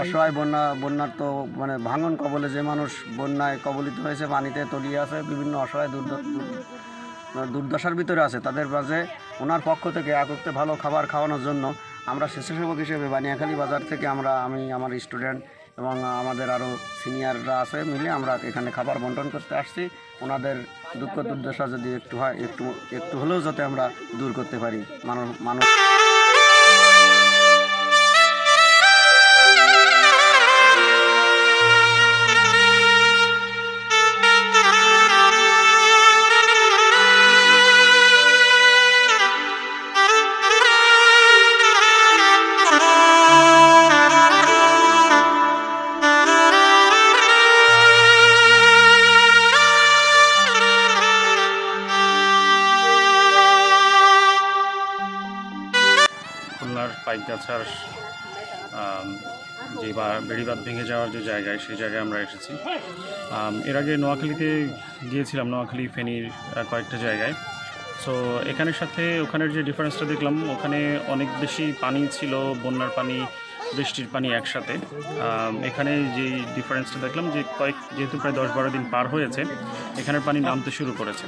অসহায় বন্যা, বন্যার তো মানে ভাঙন কবলে যে মানুষ বন্যায় কবলিত হয়েছে, পানিতে তলিয়ে আছে, বিভিন্ন অসহায় দুর্দ- দুর্দশার ভিতরে আছে। তাদের মাঝে ওনার পক্ষ থেকে একত্রে ভালো খাবার খাওয়ানোর জন্য আমরা স্বেচ্ছাসেবক হিসেবে বানিয়াখালী বাজার থেকে আমরা, আমি, আমার স্টুডেন্ট এবং আমাদের আরও সিনিয়ররা আছে মিলে আমরা এখানে খাবার বন্টন করতে আসছি। ওনাদের দুঃখ দুর্দশা যদি একটু হয়, একটু একটু হলেও যাতে আমরা দূর করতে পারি। মানুষ মানুষ পাইকগাছার যে বা বেড়িবাঁধ ভেঙে যাওয়ার যে জায়গায়, সেই জায়গায় আমরা এসেছি। এর আগে নোয়াখালীতে গিয়েছিলাম, নোয়াখালী, ফেনীর কয়েকটা জায়গায়। সো এখানের সাথে ওখানের যে ডিফারেন্সটা দেখলাম, ওখানে অনেক বেশি পানি ছিল, বন্যার পানি বৃষ্টির পানি একসাথে। এখানে যে ডিফারেন্সটা দেখলাম যে কয়েক, যেহেতু প্রায় দশ বারো দিন পার হয়েছে, এখানের পানি নামতে শুরু করেছে।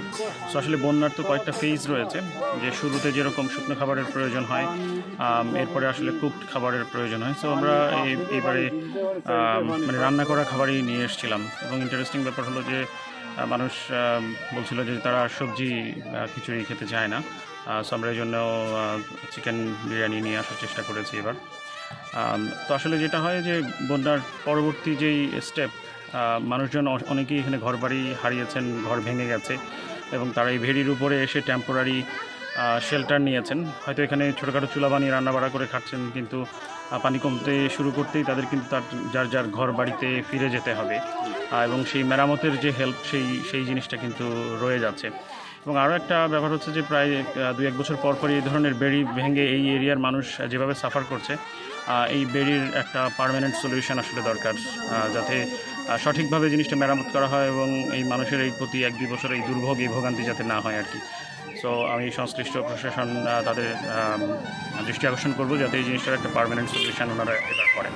সো আসলে বন্যার তো কয়েকটা ফেজ রয়েছে, যে শুরুতে যেরকম শুকনো খাবারের প্রয়োজন হয় এরপরে আসলে কুকড খাবারের প্রয়োজন হয়। সো আমরা এবারে মানে রান্না করা খাবারই নিয়ে এসেছিলাম। এবং ইন্টারেস্টিং ব্যাপার হলো যে মানুষ বলছিল যে তারা সবজি খিচুড়ি খেতে চায় না। সো আমরা এই জন্য চিকেন বিরিয়ানি নিয়ে আসার চেষ্টা করেছি এবার। তো আসলে যেটা হয় যে বন্যার পরবর্তী যেই স্টেপ মানুষজন অনেকেই এখানে ঘরবাড়ি হারিয়েছেন, ঘর ভেঙে গেছে এবং তারা এই ভেড়ির উপরে এসে টেম্পোরারি শেল্টার নিয়েছেন। হয়তো এখানে ছোটোখাটো চুলা বানিয়ে রান্নাবাড়া করে খাচ্ছেন, কিন্তু পানি কমতে শুরু করতেই তাদের কিন্তু তার, যার যার ঘর বাড়িতে ফিরে যেতে হবে। এবং সেই মেরামতের যে হেল্প সেই সেই জিনিসটা কিন্তু রয়ে যাচ্ছে। এবং আরও একটা ব্যাপার হচ্ছে যে প্রায় দুই এক বছর পর পরই এই ধরনের বেড়ি ভেঙে এই এরিয়ার মানুষ যেভাবে সাফার করছে এই বেরির একটা পারমানেন্ট সলিউশন আসলে দরকার যাতে সঠিকভাবে জিনিসটা মেরামত করা হয় এবং এই মানুষের এই প্রতি এক দুই বছর এই দুর্ভোগ, এই ভোগান্তি যাতে না হয় আর কি। সো আমি সংশ্লিষ্ট প্রশাসন তাদের দৃষ্টি আকর্ষণ করব যাতে এই জিনিসটার একটা পারমানেন্ট সলিউশন ওনারা এবার করেন।